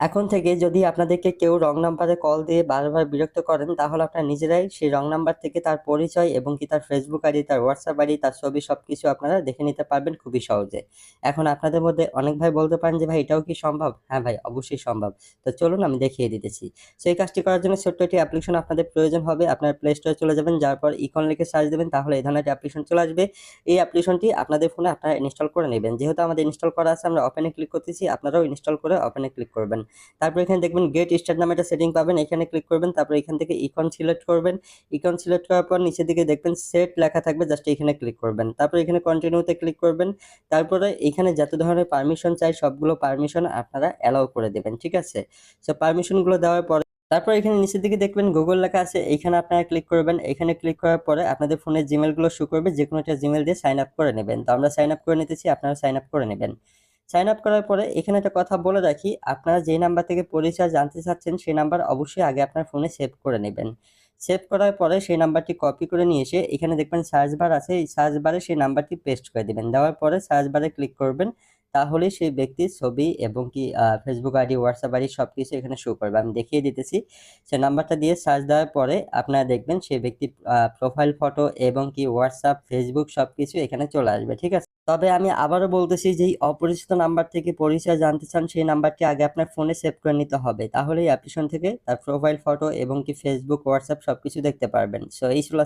এখন থেকে যদি আপনাদেরকে কেউ রং নাম্বারে কল দিয়ে বারবার বিরক্ত করেন, তাহলে আপনারা নিজেরাই সেই রং নাম্বার থেকে তার পরিচয় এবং কি তার ফেসবুক আইডি, তার হোয়াটসঅ্যাপ আইডি, তার ছবি সব কিছু আপনারা দেখে নিতে পারবেন খুবই সহজে। এখন আপনাদের মধ্যে অনেক ভাই বলতে পারেন যে, ভাই, এটাও কি সম্ভব? হ্যাঁ ভাই, অবশ্যই সম্ভব। তো চলুন আমি দেখিয়ে দিতেছি। সেই কাজটি করার জন্য ছোট্ট একটি অ্যাপ্লিকেশন আপনাদের প্রয়োজন হবে। আপনার প্লে স্টোরে চলে যাবেন যার পর ইকন লিখে সার্চ দেবেন, তাহলে এই ধরনের অ্যাপ্লিকেশন চলে আসবে। এই অ্যাপ্লিকেশনটি আপনাদের ফোনে আপনারা ইনস্টল করে নেবেন। যেহেতু আমাদের ইনস্টল করা আছে, আমরা ওপেনে ক্লিক করতেছি, আপনারাও ইনস্টল করে ওপেনে ক্লিক করবেন। তারপর এখানে দেখবেন গেট স্টার্ট নামে একটা সেটিং পাবেন, এখানে ক্লিক করবেন, তারপর এখান থেকে ইকন সিলেক্ট করবেন ইকন সিলেক্ট করার পর নিচের দিকে দেখবেন সেট লেখা থাকবে জাস্ট এখানে ক্লিক করবেন। তারপর এখানে কন্টিনিউতে ক্লিক করবেন, তারপরে এখানে যত ধরনের পারমিশন চাই সবগুলো পারমিশন আপনারা অ্যালাউ করে দেবেন, ঠিক আছে? সো পারমিশনগুলো দেওয়ার পরে, তারপর এখানে নিচের দিকে দেখবেন গুগল লেখা আছে, এখানে আপনারা ক্লিক করবেন, এখানে ক্লিক করার পরে আপনাদের ফোনের জিমেলগুলো শো করবে যে কোনো একটা জিমেল দিয়ে সাইন আপ করে নেবেন। তো আমরা সাইন আপ করে নিতেছি, আপনারা সাইন আপ করে নেবেন। সাইন আপ করার পরে এখানে একটা কথা বলে রাখি, আপনারা যে নাম্বার থেকে পরিচয় জানতে চাচ্ছেন সেই নাম্বার অবশ্যই আগে আপনার ফোনে সেভ করে নেবেন। সেভ করার পরে সেই নাম্বারটি কপি করে নিয়ে এসে এখানে দেখবেন সার্চ বার আছে, এই সার্চ বারে সেই নাম্বারটি পেস্ট করে দিবেন। দেওয়ার পরে সার্চ বারে ক্লিক করবেন, তাহলে সেই ব্যক্তির ছবি এবং কি ফেসবুক আইডি হোয়াটসঅ্যাপ আইডি সব কিছু এখানে শো করবে। আমি দেখিয়ে দিতেছি সে নাম্বারটা দিয়ে সার্চ দেওয়ার পরে আপনারা দেখবেন সেই ব্যক্তির প্রোফাইল ফটো এবং কি হোয়াটসঅ্যাপ ফেসবুক সব কিছু এখানে চলে আসবে, ঠিক আছে? তবে আমি আবারও বলতেছি যে অপরিচিত নাম্বার থেকে পরিচয় জানতে চান, সেই নাম্বারটি আগে আপনার ফোনে সেভ করে নিতে হবে। তাহলে এই অ্যাপ্লিকেশন থেকে তার প্রোফাইল ফটো এবং কি ফেসবুক হোয়াটসঅ্যাপ সবকিছু দেখতে পারবেন। সো এই ছিল